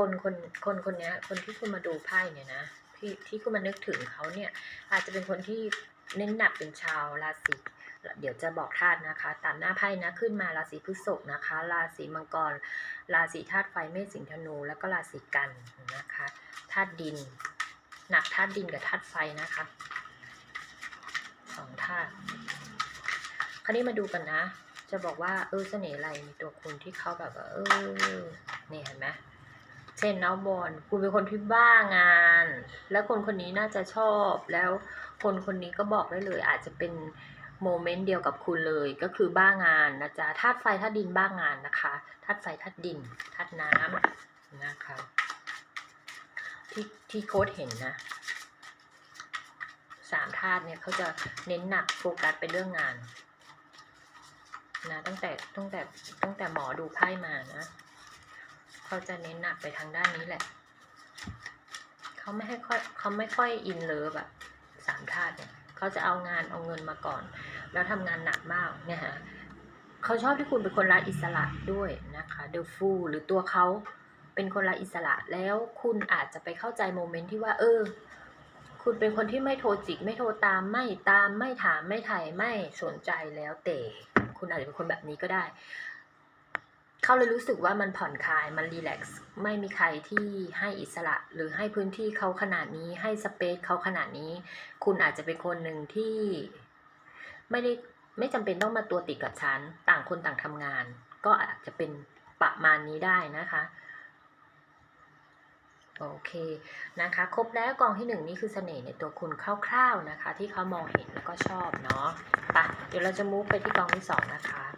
คนคนคนคนเนี้ยคนที่คุณมาดูไพ่เนี่ยนะที่ที่คุณมานึกถึงเขาเนี่ยอาจจะเป็นคนที่เน้นหนักเป็นชาวราศีเดี๋ยวจะบอกธาตุนะคะ ตามหน้าไพ่นะขึ้นมาราศีพฤษภนะคะ ราศีมังกร ราศีธาตุไฟเมษสิงธนู แล้วก็ราศีกันนะคะธาตุดิน หนักธาตุดินกับธาตุไฟนะคะสองธาตุคราวนี้มาดูกันนะ จะบอกว่าเออเสน่ห์อะไรในตัวคุณที่เขาแบบว่าเออเนี่ยเห็นไหม เช่นน้องบอลคุณเป็นคนที่บ้างาน แล้วคนคนนี้น่าจะชอบ แล้วคนคนนี้ก็บอกได้เลย อาจจะเป็นโมเมนต์เดียวกับคุณเลยก็คือบ้างานนะจ๊ะธาตุไฟธาตุดินบ้างานนะคะธาตุไฟธาตุดินธาตุน้ำนะคะที่ที่โค้ดเห็นนะสามธาตุเนี่ยเขาจะเน้นหนักโฟกัสไปเรื่องงานนะตั้งแต่ตั้งแต่ตั้งแต่หมอดูไพ่มานะ เขาจะเน้นหนักไปทางด้านนี้แหละ เขาไม่ให้ค่อยเขาไม่ค่อยอินเลิฟอะสามธาตุเนี่ยเขาจะเอางานเอาเงินมาก่อน แล้วทำงานหนักมากเนี่ยฮะเขาชอบที่คุณเป็นคนรักอิสระด้วยนะคะเดอะฟูหรือตัวเขาเป็นคนรักอิสระแล้วคุณอาจจะไปเข้าใจโมเมนต์ที่ว่า เออ คุณเป็นคนที่ไม่โทรจิก ไม่โทรตามไม่ตามไม่ถามไม่ไถ่ายไม่สนใจแล้วแต่คุณอาจจะเป็นคนแบบนี้ก็ได้ เขาเลยรู้สึกว่ามันผ่อนคลาย มันรีแลกซ์ ไม่มีใครที่ให้อิสระหรือให้พื้นที่เขาขนาดนี้ ให้สเปซเขาขนาดนี้ คุณอาจจะเป็นคนหนึ่งที่ไม่ได้ไม่จำเป็นต้องมาตัวติดกับฉัน ต่างคนต่างทำงาน ก็อาจจะเป็นประมาณนี้ได้นะคะ โอเคนะคะ ครบแล้วกองที่หนึ่งนี่คือเสน่ห์ในตัวคุณคร่าวๆนะคะ ที่เขามองเห็นแล้วก็ชอบเนาะ ไปะเดี๋ยวเราจะมูฟไปที่กองที่สองนะคะ